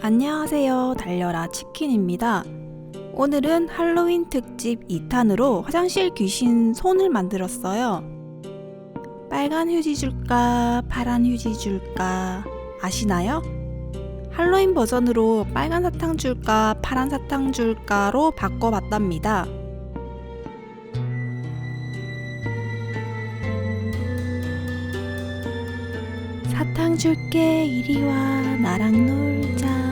안녕하세요. 달려라 치킨입니다. 오늘은 할로윈 특집 2탄으로 화장실 귀신 손을 만들었어요. 빨간 휴지 줄까, 파란 휴지 줄까, 아시나요? 할로윈 버전으로 빨간 사탕 줄까, 파란 사탕 줄까로 바꿔봤답니다. 사탕 줄게 이리 와 나랑 놀자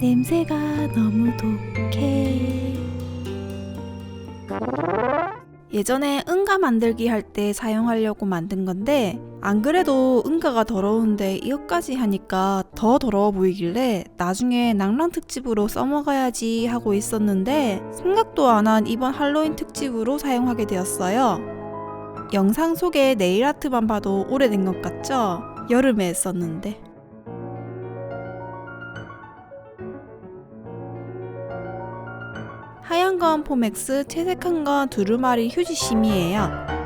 냄새가 너무 독해 예전에 응가 만들기 할 때 사용하려고 만든 건데 안 그래도 응가가 더러운데 이것까지 하니까 더 더러워 보이길래 나중에 낭랑 특집으로 써먹어야지 하고 있었는데 생각도 안 한 이번 할로윈 특집으로 사용하게 되었어요. 영상 속에 네일 아트만 봐도 오래된 것 같죠? 여름에 했었는데. 건 포맥스, 채색한 건 두루마리 휴지 심이에요.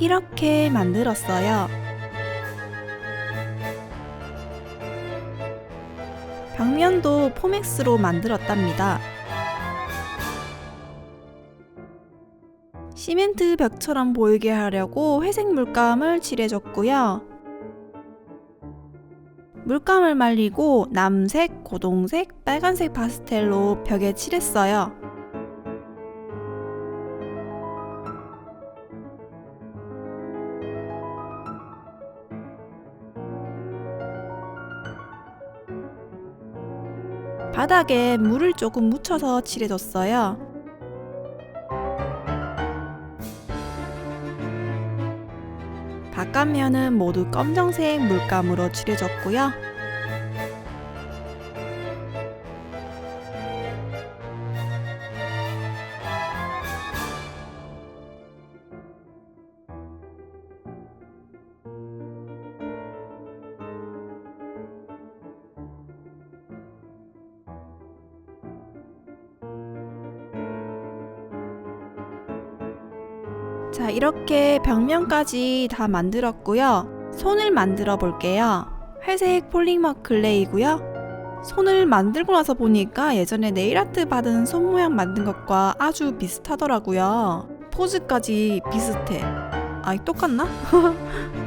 이렇게 만들었어요. 벽면도 포맥스로 만들었답니다. 시멘트 벽처럼 보이게 하려고 회색 물감을 칠해줬고요. 물감을 말리고 남색, 고동색, 빨간색 파스텔로 벽에 칠했어요. 바닥에 물을 조금 묻혀서 칠해줬어요. 바깥면은 모두 검정색 물감으로 칠해줬고요. 자, 이렇게 벽면까지 다 만들었고요. 손을 만들어 볼게요. 회색 폴리머 클레이고요. 손을 만들고 나서 보니까 예전에 네일아트 받은 손 모양 만든 것과 아주 비슷하더라고요. 포즈까지 비슷해. 아이, 똑같나?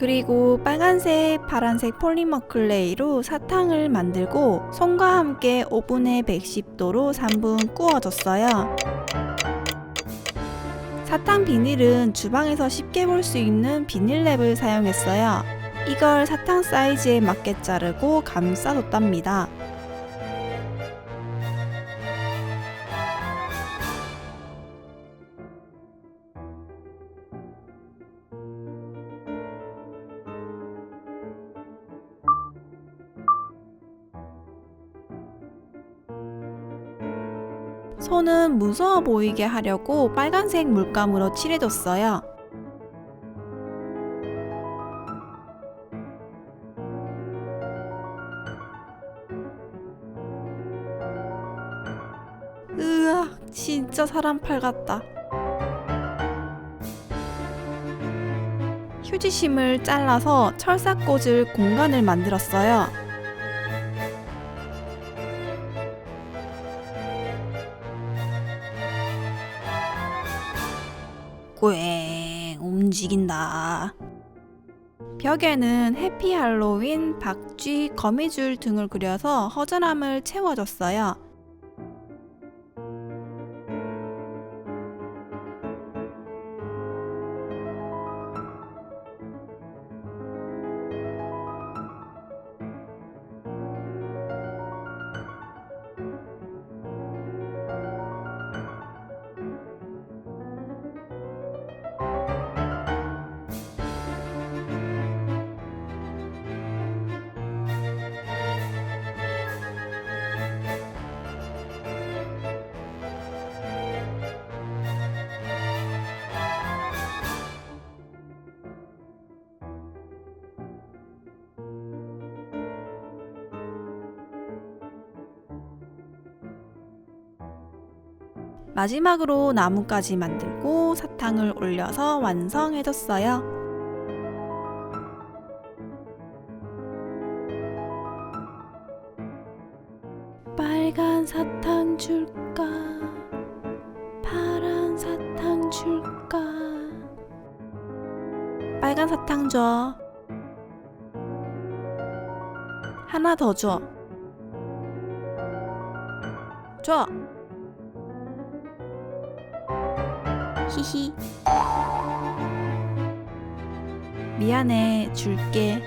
그리고 빨간색, 파란색 폴리머 클레이로 사탕을 만들고 손과 함께 오븐에 110도로 3분 구워줬어요. 사탕 비닐은 주방에서 쉽게 볼 수 있는 비닐랩을 사용했어요. 이걸 사탕 사이즈에 맞게 자르고 감싸줬답니다. 손은 무서워 보이게 하려고 빨간색 물감으로 칠해줬어요. 으악, 진짜 사람 팔 같다. 휴지심을 잘라서 철사 꽂을 공간을 만들었어요. 움직인다. 벽에는 해피 할로윈, 박쥐, 거미줄 등을 그려서 허전함을 채워줬어요. 마지막으로 나뭇가지 만들고 사탕을 올려서 완성해줬어요. 빨간 사탕 줄까? 파란 사탕 줄까? 빨간 사탕 줘. 하나 더 줘. 줘. 히히. 미안해, 줄게.